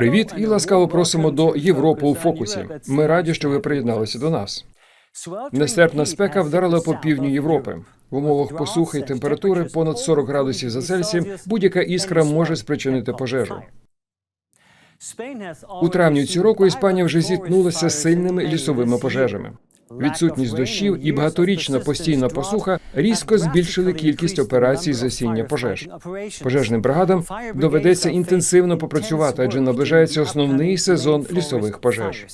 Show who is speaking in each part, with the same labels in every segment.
Speaker 1: Привіт і ласкаво просимо до Європи у фокусі. Ми раді, що ви приєдналися до нас. Нестерпна спека вдарила по півдню Європи. В умовах посухи і температури понад 40 градусів за Цельсієм будь-яка іскра може спричинити пожежу. У травні цього року Іспанія вже зіткнулася з сильними лісовими пожежами. Відсутність дощів і багаторічна постійна посуха різко збільшили кількість операцій з гасіння пожеж. Пожежним бригадам доведеться інтенсивно попрацювати, адже наближається основний сезон лісових пожеж.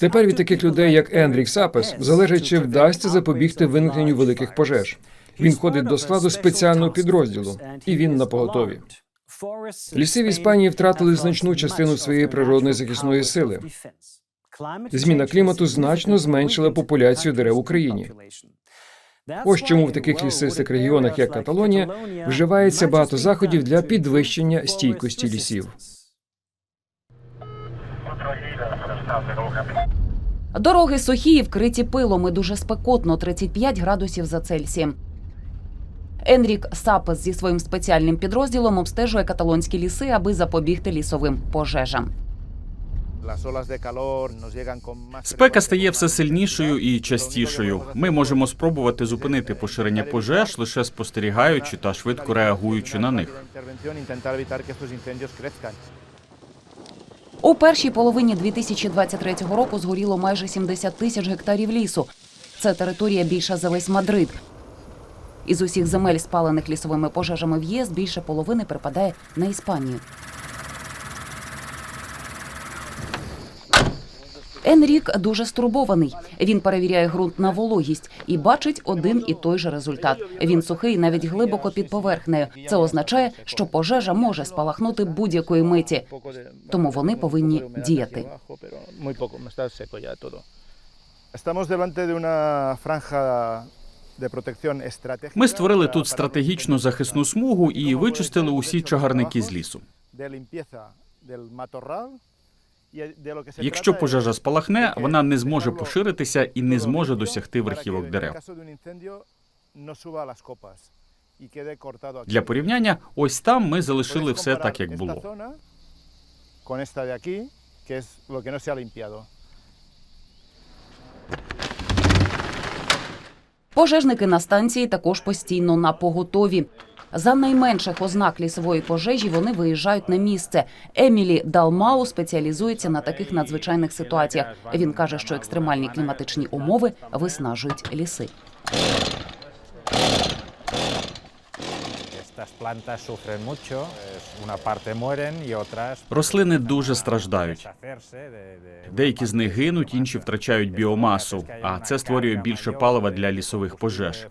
Speaker 1: Тепер від таких людей, як Ендрік Сапес, залежить, чи вдасться запобігти виникненню великих пожеж. Він входить до складу спеціального підрозділу, і він на поготові. Ліси в Іспанії втратили значну частину своєї природної захисної сили. Зміна клімату значно зменшила популяцію дерев в Україні. Ось чому в таких лісистих регіонах, як Каталонія, вживається багато заходів для підвищення стійкості лісів.
Speaker 2: Дороги сухі і вкриті пилом і дуже спекотно 35 градусів за Цельсієм. Енрік Сапес зі своїм спеціальним підрозділом обстежує каталонські ліси, аби запобігти лісовим пожежам.
Speaker 3: Спека стає все сильнішою і частішою. Ми можемо спробувати зупинити поширення пожеж, лише спостерігаючи та швидко реагуючи на них.
Speaker 2: У першій половині 2023 року згоріло майже 70 тисяч гектарів лісу. Це територія більша за весь Мадрид. Із усіх земель, спалених лісовими пожежами в ЄС, більше половини припадає на Іспанію. Енрік дуже стурбований. Він перевіряє ґрунт на вологість і бачить один і той же результат. Він сухий навіть глибоко під поверхнею. Це означає, що пожежа може спалахнути будь-якої миті. Тому вони повинні діяти.
Speaker 4: Estamos delante de una franja.
Speaker 3: Ми створили тут стратегічну захисну смугу і вичистили усі чагарники з лісу. Якщо пожежа спалахне, вона не зможе поширитися і не зможе досягти верхівок дерев. Для порівняння, ось там ми залишили все так, як було.
Speaker 2: Пожежники на станції також постійно на поготові. За найменших ознак лісової пожежі вони виїжджають на місце. Емілі Далмау спеціалізується на таких надзвичайних ситуаціях. Він каже, що екстремальні кліматичні умови виснажують ліси.
Speaker 3: Рослини дуже страждають. Деякі з них гинуть, інші втрачають біомасу, а це створює більше палива для лісових пожеж.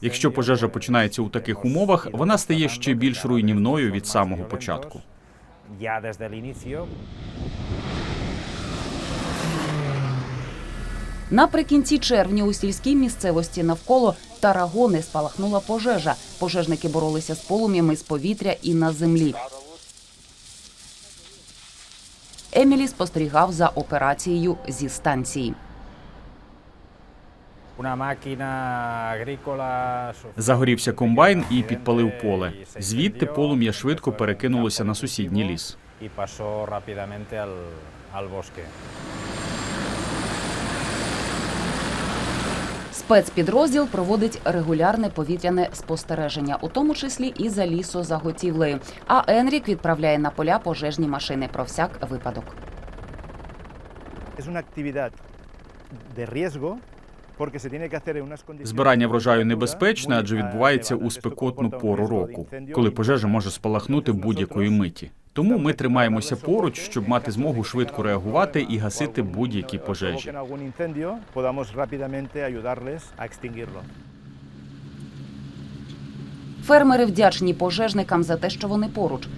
Speaker 3: Якщо пожежа починається у таких умовах, вона стає ще більш руйнівною від самого початку.
Speaker 5: Ya desde el inicio
Speaker 2: Наприкінці червня у сільській місцевості навколо Тарагони спалахнула пожежа. Пожежники боролися з полум'ями з повітря і на землі. Емілі спостерігав за операцією зі станції.
Speaker 3: Загорівся комбайн і підпалив поле. Звідти полум'я швидко перекинулося на сусідній ліс.
Speaker 5: y pasó rápidamente
Speaker 2: Спецпідрозділ проводить регулярне повітряне спостереження, у тому числі і за лісозаготівлею. А Енрік відправляє на поля пожежні машини про всяк випадок.
Speaker 3: Збирання врожаю небезпечне, адже відбувається у спекотну пору року, коли пожежа може спалахнути будь-якої миті. Тому ми тримаємося поруч, щоб мати змогу швидко реагувати і гасити будь-які пожежі.
Speaker 2: Фермери вдячні пожежникам за те, що вони поруч.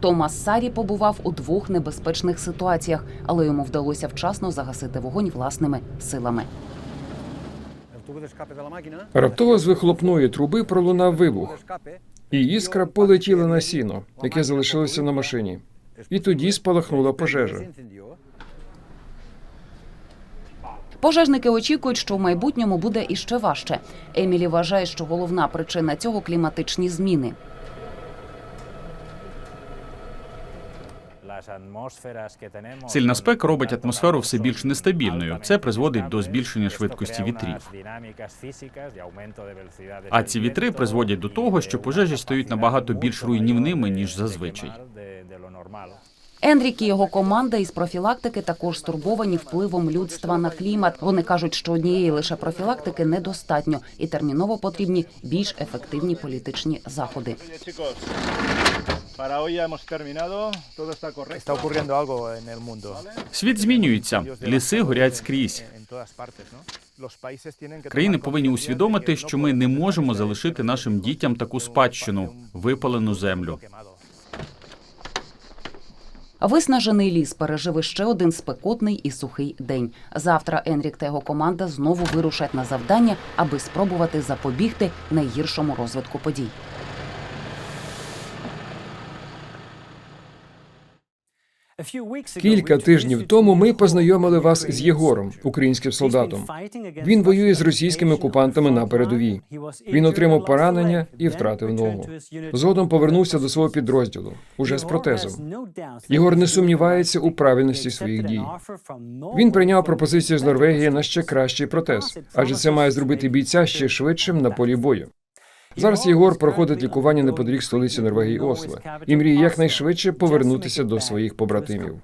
Speaker 2: Томас Сарі побував у двох небезпечних ситуаціях, але йому вдалося вчасно загасити вогонь власними силами.
Speaker 1: Раптово з вихлопної труби пролунав вибух, і іскра полетіла на сіно, яке залишилося на машині. І тоді спалахнула пожежа.
Speaker 2: Пожежники очікують, що в майбутньому буде іще важче. Емілі вважає, що головна причина цього кліматичні зміни.
Speaker 3: Сильна спека робить атмосферу все більш нестабільною. Це призводить до збільшення швидкості вітрів. А ці вітри призводять до того, що пожежі стають набагато більш руйнівними, ніж зазвичай.
Speaker 2: Енрік і його команда із профілактики також стурбовані впливом людства на клімат. Вони кажуть, що однієї лише профілактики недостатньо і терміново потрібні більш ефективні політичні заходи.
Speaker 4: Para hoy ya hemos terminado. Todo está correcto.
Speaker 5: Está ocurriendo algo en el mundo.
Speaker 3: Світ змінюється, ліси горять скрізь. Країни повинні усвідомити, що ми не можемо залишити нашим дітям таку спадщину, випалену землю.
Speaker 2: Виснажений ліс переживе ще один спекотний і сухий день. Завтра Енрік та його команда знову вирушать на завдання, аби спробувати запобігти найгіршому розвитку подій.
Speaker 1: Кілька тижнів тому ми познайомили вас з Єгором, українським солдатом. Він воює з російськими окупантами на передовій. Він отримав поранення і втратив ногу. Згодом повернувся до свого підрозділу уже з протезом. Єгор не сумнівається у правильності своїх дій. Він прийняв пропозицію з Норвегії на ще кращий протез, адже це має зробити бійця ще швидшим на полі бою. Зараз Єгор проходить лікування неподалік столиці Норвегії Осло і мріє якнайшвидше повернутися до своїх побратимів.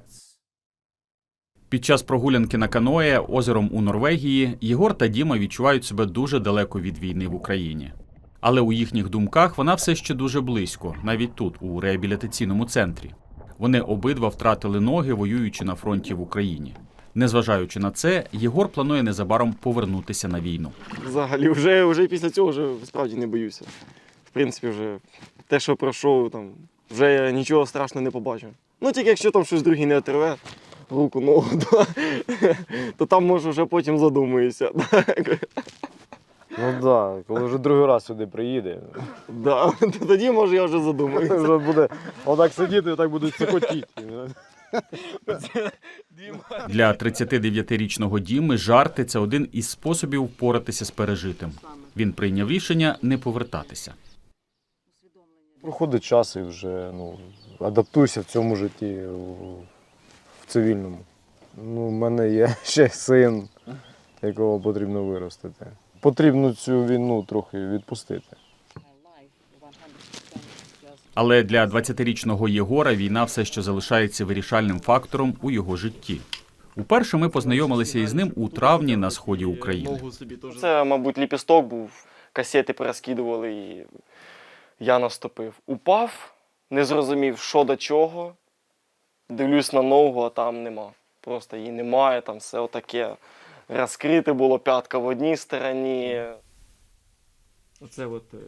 Speaker 3: Під час прогулянки на каное озером у Норвегії Єгор та Діма відчувають себе дуже далеко від війни в Україні. Але у їхніх думках вона все ще дуже близько, навіть тут, у реабілітаційному центрі. Вони обидва втратили ноги, воюючи на фронті в Україні. Незважаючи на це, Єгор планує незабаром повернутися на війну.
Speaker 6: Взагалі, вже, вже після цього вже справді не боюся. В принципі, вже те, що пройшов, там, вже я нічого страшного не побачив. Ну, тільки якщо там щось другий не отреве, руку, ногу, то, то там може вже потім задумаюся.
Speaker 7: Ну так, да, коли вже другий раз сюди приїде,
Speaker 6: Да, то тоді може я вже задумаюся.
Speaker 7: вже буде отак сидіти і так будуть цикотіти.
Speaker 3: Для 39-річного Діми жарти це один із способів впоратися з пережитим. Він прийняв рішення не повертатися.
Speaker 7: Проходить час і вже ну, адаптуйся в цьому житті в- цивільному. Ну, в мене є ще син, якого потрібно виростити. Потрібно цю війну трохи відпустити.
Speaker 3: Але для 20-річного Єгора війна все ще залишається вирішальним фактором у його житті. Уперше ми познайомилися із ним у травні на сході України.
Speaker 6: Це, мабуть, ліпісток був, касети перескидували і я наступив. Упав, не зрозумів, що до чого. Дивлюсь на ногу, а там нема. Просто її немає, там все отаке. Розкрите було п'ятка в одній стороні.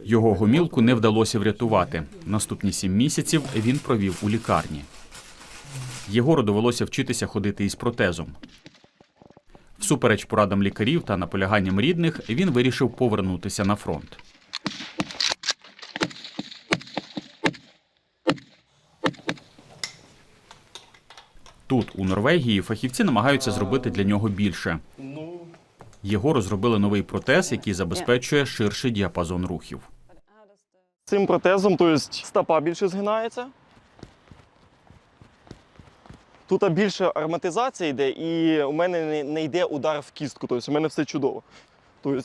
Speaker 3: Його гомілку не вдалося врятувати. Наступні сім місяців він провів у лікарні. Єгору довелося вчитися ходити із протезом. Всупереч порадам лікарів та наполяганням рідних, він вирішив повернутися на фронт. Тут, у Норвегії, фахівці намагаються зробити для нього більше. Єгору зробили новий протез, який забезпечує ширший діапазон рухів.
Speaker 6: Цим протезом, тобто стопа більше згинається. Тут більше ароматизація йде, і у мене не, не йде удар в кістку. Тобто у мене все чудово. Тобто,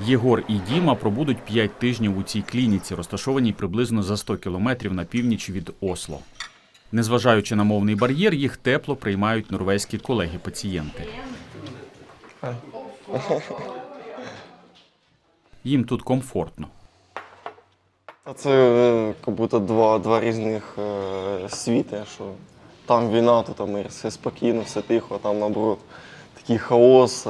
Speaker 3: Єгор і Діма пробудуть 5 тижнів у цій клініці, розташованій приблизно за 100 кілометрів на північ від Осло. Незважаючи на мовний бар'єр, їх тепло приймають норвезькі колеги-пацієнти. Їм тут комфортно.
Speaker 6: Це е, як будто два, два різних е, світи, що там війна, то там все спокійно, все тихо, а там наоборот такий хаос.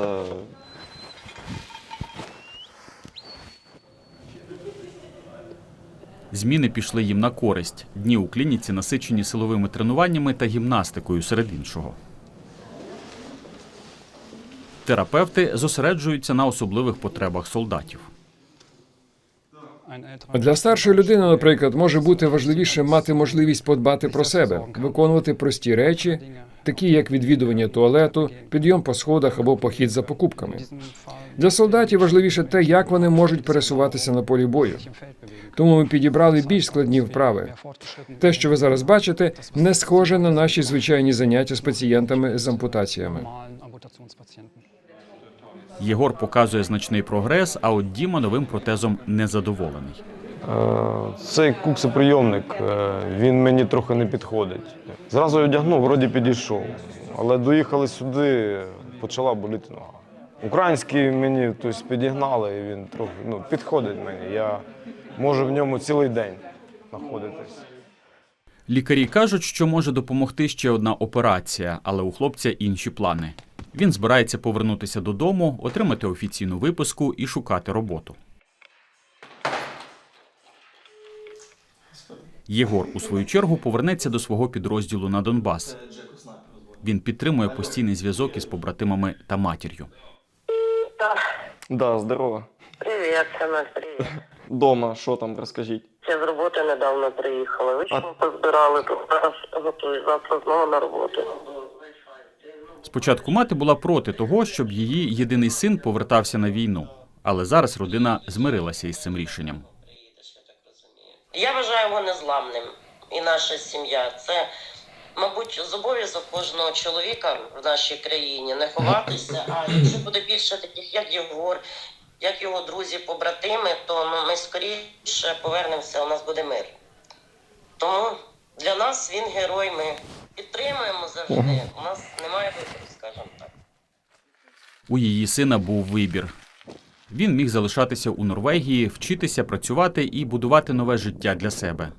Speaker 3: Зміни пішли їм на користь. Дні у клініці насичені силовими тренуваннями та гімнастикою серед іншого. Терапевти зосереджуються на особливих потребах солдатів.
Speaker 1: Для старшої людини, наприклад, може бути важливіше мати можливість подбати про себе, виконувати прості речі, такі як відвідування туалету, підйом по сходах або похід за покупками. Для солдатів важливіше те, як вони можуть пересуватися на полі бою. Тому ми підібрали більш складні вправи. Те, що ви зараз бачите, не схоже на наші звичайні заняття з пацієнтами з ампутаціями.
Speaker 3: Єгор показує значний прогрес, а от Діма новим протезом незадоволений.
Speaker 7: Е, Цей куксоприйомник, е, він мені трохи не підходить. Зразу одягнув, вроді підійшов. Але доїхали сюди, почала боліти нога. Український мені тобто, підігнали, і він трохи ну, підходить мені. Я можу в ньому цілий день знаходитись.
Speaker 3: Лікарі кажуть, що може допомогти ще одна операція, але у хлопця інші плани. Він збирається повернутися додому, отримати офіційну виписку і шукати роботу. Єгор, у свою чергу, повернеться до свого підрозділу на Донбас. Він підтримує постійний зв'язок із побратимами та матір'ю.
Speaker 6: Да, здорово.
Speaker 8: Привіт, Семен, привіт.
Speaker 6: Дома, що там, розкажіть.
Speaker 8: Я з роботи недавно приїхала. Ви
Speaker 6: А-
Speaker 8: позбирали тут зараз готую завтра знову на роботу.
Speaker 3: Спочатку мати була проти того, щоб її єдиний син повертався на війну, але зараз родина змирилася із цим рішенням.
Speaker 8: Я вважаю його незламним. І наша сім'я. Це, мабуть, зобов'язок кожного чоловіка в нашій країні не ховатися. А якщо буде більше таких, як Єгор, як його друзі, побратими, то ну, ми скоріше повернемося, у нас буде мир. Тому для нас він герой. Ми підтримуємо завжди. У нас немає вибору, скажімо так.
Speaker 3: У її сина був вибір. Він міг залишатися у Норвегії, вчитися, працювати і будувати нове життя для себе.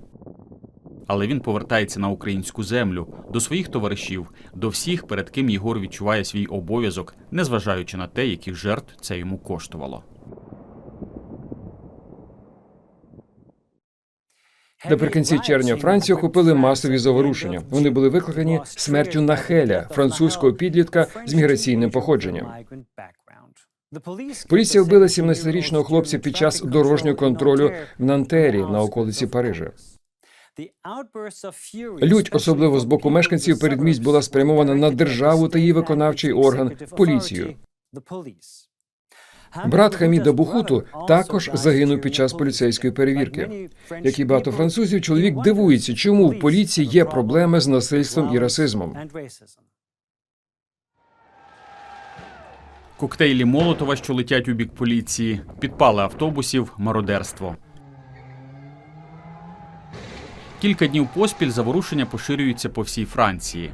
Speaker 3: Але він повертається на українську землю, до своїх товаришів, до всіх, перед ким Єгор відчуває свій обов'язок, незважаючи на те, яких жертв це йому коштувало.
Speaker 1: Наприкінці червня Францію охопили масові заворушення. Вони були викликані смертю Нахеля, французького підлітка з міграційним походженням. Поліція вбила 17-річного хлопця під час дорожнього контролю в Нантері на околиці Парижа. Лють, особливо з боку мешканців передмість, була спрямована на державу та її виконавчий орган поліцію. Брат Хаміда Бухуту також загинув під час поліцейської перевірки. Як і багато французів, чоловік дивується, чому в поліції є проблеми з насильством і расизмом.
Speaker 3: Коктейлі Молотова, що летять у бік поліції, підпали автобусів, мародерство. Кілька днів поспіль заворушення поширюються по всій Франції.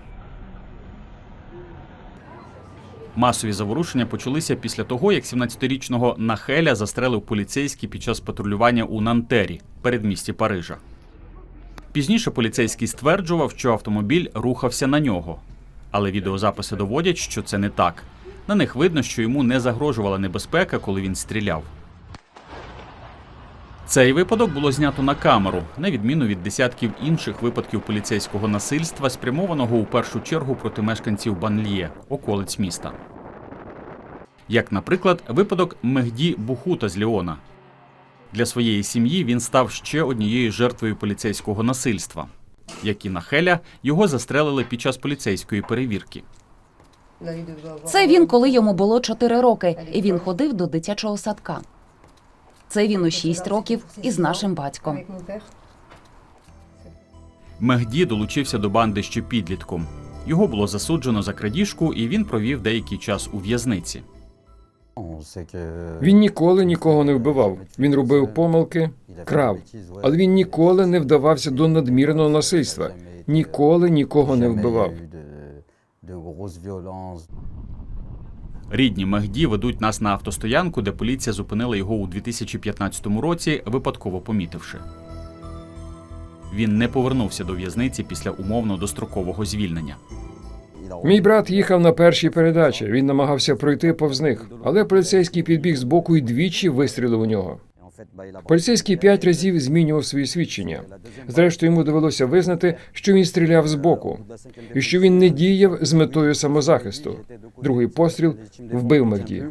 Speaker 3: Масові заворушення почалися після того, як 17-річного Нахеля застрелив поліцейський під час патрулювання у Нантері, передмісті Парижа. Пізніше поліцейський стверджував, що автомобіль рухався на нього. Але відеозаписи доводять, що це не так. На них видно, що йому не загрожувала небезпека, коли він стріляв. Цей випадок було знято на камеру, на відміну від десятків інших випадків поліцейського насильства, спрямованого у першу чергу проти мешканців Банліє, околиць міста. Як, наприклад, випадок Мехді Бухута з Ліона. Для своєї сім'ї він став ще однією жертвою поліцейського насильства. Як і Нахеля, його застрелили під час поліцейської перевірки.
Speaker 2: Це він, коли йому було 4 роки, і він ходив до дитячого садка. Це він у 6 років із нашим батьком.
Speaker 3: Мехді долучився до банди ще підлітком. Його було засуджено за крадіжку, і він провів деякий час у в'язниці.
Speaker 1: Він ніколи нікого не вбивав. Він робив помилки, крав, але він ніколи не вдавався до надмірного насильства. Ніколи нікого не вбивав.
Speaker 3: Рідні Мехді ведуть нас на автостоянку, де поліція зупинила його у 2015 році, випадково помітивши. Він не повернувся до в'язниці після умовно дострокового звільнення.
Speaker 1: Мій брат їхав на першій передачі. Він намагався пройти повз них, але поліцейський підбіг з боку і двічі вистрілив у нього. Поліцейський п'ять разів змінював свої свідчення. Зрештою, йому довелося визнати, що він стріляв з боку, і що він не діяв з метою самозахисту. Другий постріл вбив Мехді.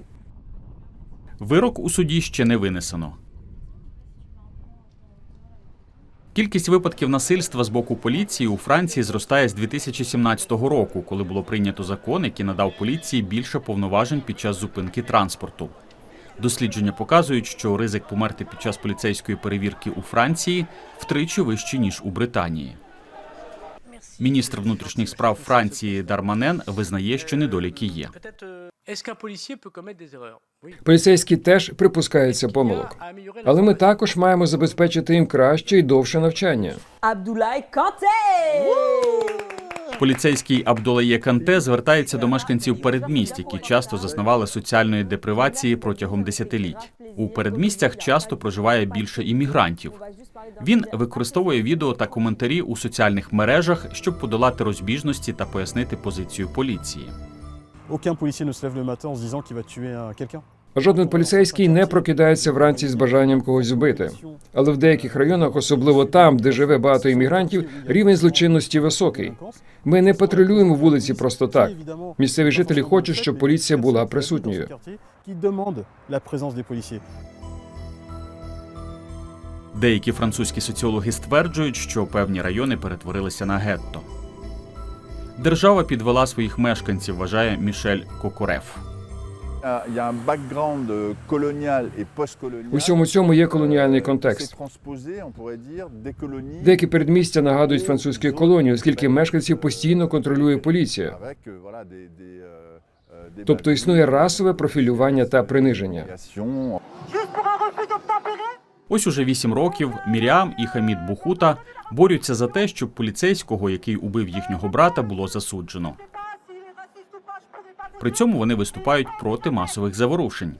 Speaker 3: Вирок у суді ще не винесено. Кількість випадків насильства з боку поліції у Франції зростає з 2017 року, коли було прийнято закон, який надав поліції більше повноважень під час зупинки транспорту. Дослідження показують, що ризик померти під час поліцейської перевірки у Франції втричі вищий ніж у Британії. Міністр внутрішніх справ Франції Дарманен визнає, що недоліки є.
Speaker 1: Поліцейські теж припускаються помилок. Але ми також маємо забезпечити їм краще і довше навчання.
Speaker 9: Abdoulaye Kanté
Speaker 3: Поліцейський Абдулає Канте звертається до мешканців передмість, які часто зазнавали соціальної депривації протягом десятиліть. У передмістях часто проживає більше іммігрантів. Він використовує відео та коментарі у соціальних мережах, щоб подолати розбіжності та пояснити позицію поліції.
Speaker 10: Aucun policier ne se lève le matin.
Speaker 1: Жоден поліцейський не прокидається вранці з бажанням когось вбити. Але в деяких районах, особливо там, де живе багато іммігрантів, рівень злочинності високий. Ми не патрулюємо вулиці просто так. Місцеві жителі хочуть, щоб поліція була присутньою.
Speaker 3: Деякі французькі соціологи стверджують, що певні райони перетворилися на гетто. Держава підвела своїх мешканців, вважає Мішель Кокореф.
Speaker 1: У всьому цьому є колоніальний контекст.
Speaker 11: des colonies
Speaker 1: Деякі передмістя нагадують французькі колонії, оскільки мешканців постійно контролює поліція.
Speaker 11: euh, euh, euh,
Speaker 1: Тобто існує расове профілювання та приниження.
Speaker 3: Ось уже вісім років Міріам і Хамід Бухута борються за те, щоб поліцейського, який убив їхнього брата, було засуджено. При цьому вони виступають проти масових заворушень.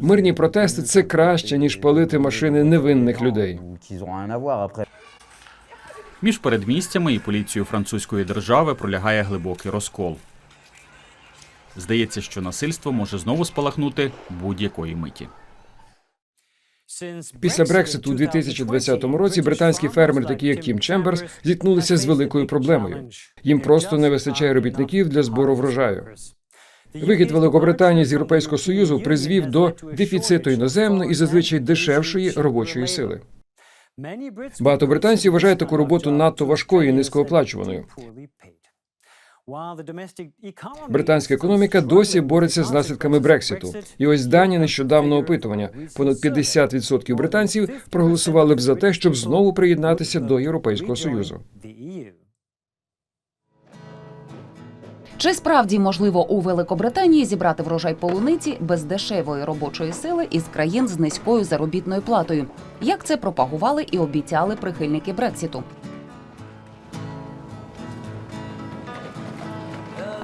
Speaker 1: Мирні протести це краще ніж палити машини невинних людей.
Speaker 3: Між передмістями і поліцією французької держави пролягає глибокий розкол. Здається, що насильство може знову спалахнути будь-якої миті.
Speaker 1: Після Брекситу у 2020 році британські фермери, такі як Тім Чемберс, зіткнулися з великою проблемою. Їм просто не вистачає робітників для збору врожаю. Вихід Великобританії з Європейського Союзу призвів до дефіциту іноземної і зазвичай дешевшої робочої сили. Багато британців вважають таку роботу надто важкою і низькооплачуваною. Британська економіка досі бореться з наслідками Брекситу. І ось дані нещодавнього опитування: понад 50% британців проголосували б за те, щоб знову приєднатися до Європейського союзу.
Speaker 2: Чи справді можливо у Великобританії зібрати врожай полуниці без дешевої робочої сили із країн з низькою заробітною платою? Як це пропагували і обіцяли прихильники Брексіту?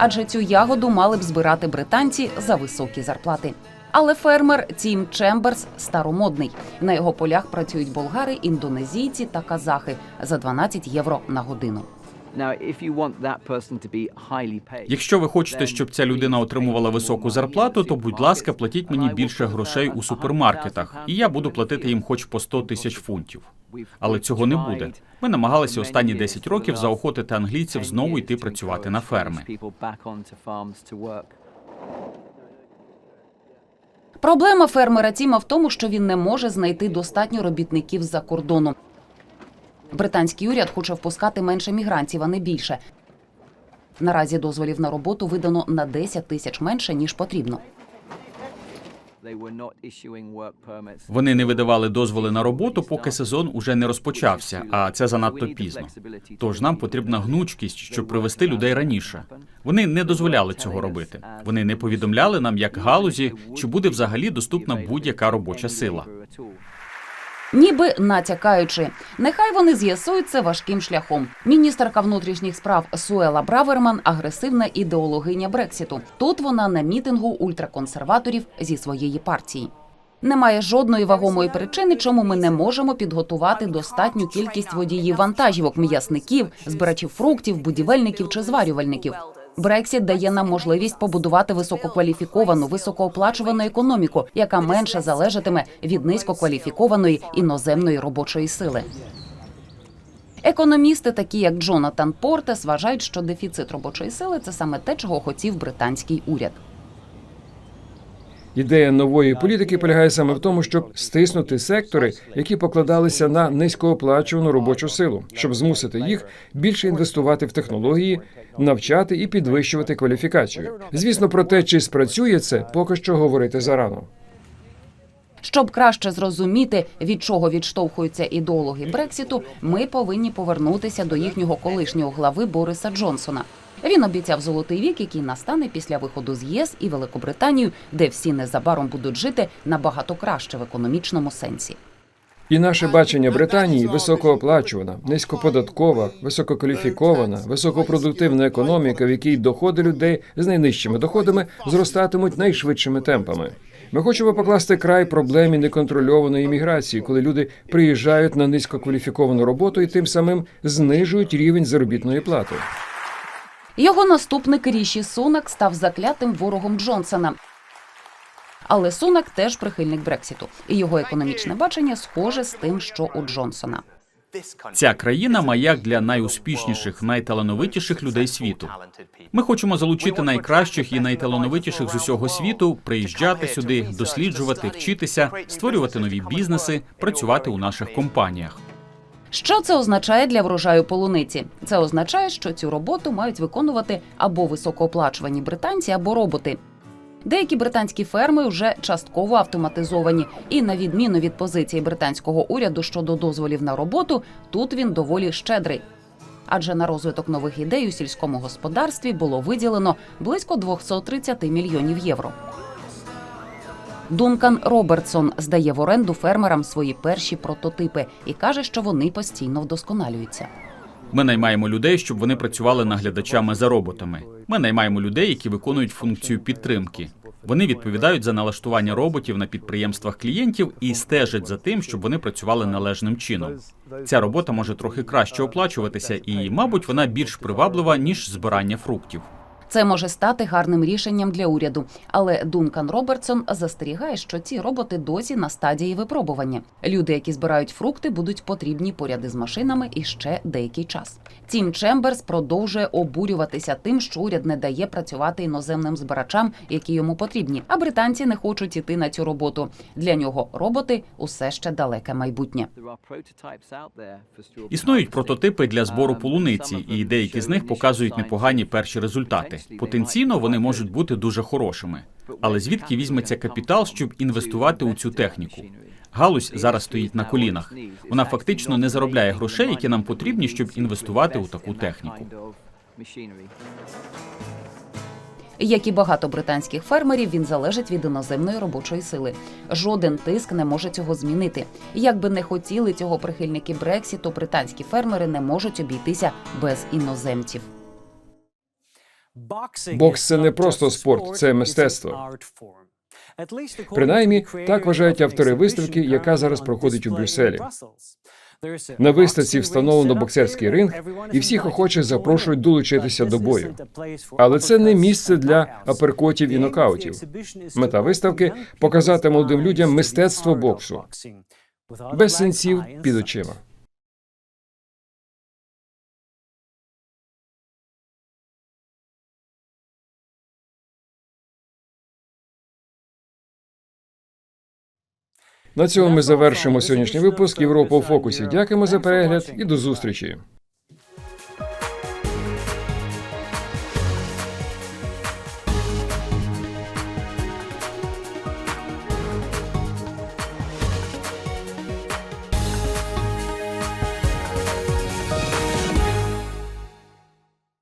Speaker 2: Адже цю ягоду мали б збирати британці за високі зарплати. Але фермер Тім Чемберс старомодний. На його полях працюють болгари, індонезійці та казахи за 12 євро на годину.
Speaker 3: Якщо ви хочете, щоб ця людина отримувала високу зарплату, то будь ласка, платіть мені більше грошей у супермаркетах, і я буду платити їм хоч по 100 тисяч фунтів. Але цього не буде. Ми намагалися останні 10 років заохотити англійців знову йти працювати на ферми.
Speaker 2: Проблема фермера Тіма в тому, що він не може знайти достатньо робітників з-за кордону. Британський уряд хоче впускати менше мігрантів, а не більше. Наразі дозволів на роботу видано на 10 тисяч менше ніж потрібно.
Speaker 3: Вони не видавали дозволи на роботу, поки сезон уже не розпочався, а це занадто пізно. Тож нам потрібна гнучкість, щоб привести людей раніше. Вони не дозволяли цього робити. Вони не повідомляли нам, як галузі, чи буде взагалі доступна будь-яка робоча сила.
Speaker 2: Ніби натякаючи, нехай вони з'ясують це важким шляхом. Міністерка внутрішніх справ Суела Браверман агресивна ідеологиня Брексіту. Тут вона на мітингу ультраконсерваторів зі своєї партії. Немає жодної вагомої причини, чому ми не можемо підготувати достатню кількість водіїв вантажівок, м'ясників, збирачів фруктів, будівельників чи зварювальників. Брексіт дає нам можливість побудувати висококваліфіковану, високооплачувану економіку, яка менше залежатиме від низькокваліфікованої іноземної робочої сили. Економісти, такі як Джонатан Портес, вважають, що дефіцит робочої сили це саме те, чого хотів британський уряд.
Speaker 1: Ідея нової політики полягає саме в тому, щоб стиснути сектори, які покладалися на низькооплачувану робочу силу, щоб змусити їх більше інвестувати в технології, навчати і підвищувати кваліфікацію. Звісно, про те, чи спрацює це, поки що говорити зарано.
Speaker 2: Щоб краще зрозуміти, від чого відштовхуються ідеологи Брексіту, ми повинні повернутися до їхнього колишнього глави Бориса Джонсона. Він обіцяв золотий вік, який настане після виходу з ЄС і Великобританію, де всі незабаром будуть жити набагато краще в економічному сенсі.
Speaker 1: І наше бачення Британії високооплачувана, низькоподаткова, висококваліфікована, високопродуктивна економіка, в якій доходи людей з найнижчими доходами зростатимуть найшвидшими темпами. Ми хочемо покласти край проблемі неконтрольованої міграції, коли люди приїжджають на низькокваліфіковану роботу і тим самим знижують рівень заробітної плати.
Speaker 2: Його наступник Ріші Сунак став заклятим ворогом Джонсона. Але Сунак теж прихильник Брексіту, і його економічне бачення схоже з тим, що у Джонсона.
Speaker 3: Ця країна маяк для найуспішніших, найталановитіших людей світу. Ми хочемо залучити найкращих і найталановитіших з усього світу, приїжджати сюди, досліджувати, вчитися, створювати нові бізнеси, працювати у наших компаніях.
Speaker 2: Що це означає для врожаю полуниці? Це означає, що цю роботу мають виконувати або високооплачувані британці, або роботи. Деякі британські ферми вже частково автоматизовані, і на відміну від позиції британського уряду щодо дозволів на роботу, тут він доволі щедрий. Адже на розвиток нових ідей у сільському господарстві було виділено близько 230 мільйонів євро. Дункан Робертсон здає в оренду фермерам свої перші прототипи і каже, що вони постійно вдосконалюються.
Speaker 3: Ми наймаємо людей, щоб вони працювали наглядачами за роботами. Ми наймаємо людей, які виконують функцію підтримки. Вони відповідають за налаштування роботів на підприємствах клієнтів і стежать за тим, щоб вони працювали належним чином. Ця робота може трохи краще оплачуватися, і, мабуть, вона більш приваблива ніж збирання фруктів.
Speaker 2: Це може стати гарним рішенням для уряду, але Дункан Робертсон застерігає, що ці роботи досі на стадії випробування. Люди, які збирають фрукти, будуть потрібні поряд із машинами і ще деякий час. Тім Чемберс продовжує обурюватися тим, що уряд не дає працювати іноземним збирачам, які йому потрібні. А британці не хочуть іти на цю роботу. Для нього роботи усе ще далеке майбутнє.
Speaker 3: Існують прототипи для збору полуниці, і деякі з них показують непогані перші результати. Потенційно вони можуть бути дуже хорошими. Але звідки візьметься капітал, щоб інвестувати у цю техніку? Галузь зараз стоїть на колінах. Вона фактично не заробляє грошей, які нам потрібні, щоб інвестувати у таку техніку.
Speaker 2: Як і багато британських фермерів, він залежить від іноземної робочої сили. Жоден тиск не може цього змінити. Як би не хотіли цього прихильники Брексіту, британські фермери не можуть обійтися без іноземців.
Speaker 1: Бокс це не просто спорт, це мистецтво. Принаймні, так вважають автори виставки, яка зараз проходить у Брюсселі. На виставці встановлено боксерський ринг, і всіх охочих запрошують долучитися до бою. Але це не місце для аперкотів і нокаутів. Мета виставки показати молодим людям мистецтво боксу без синців під очима. На цьому ми завершимо сьогоднішній випуск Європа у фокусі. Дякуємо за перегляд і до зустрічі.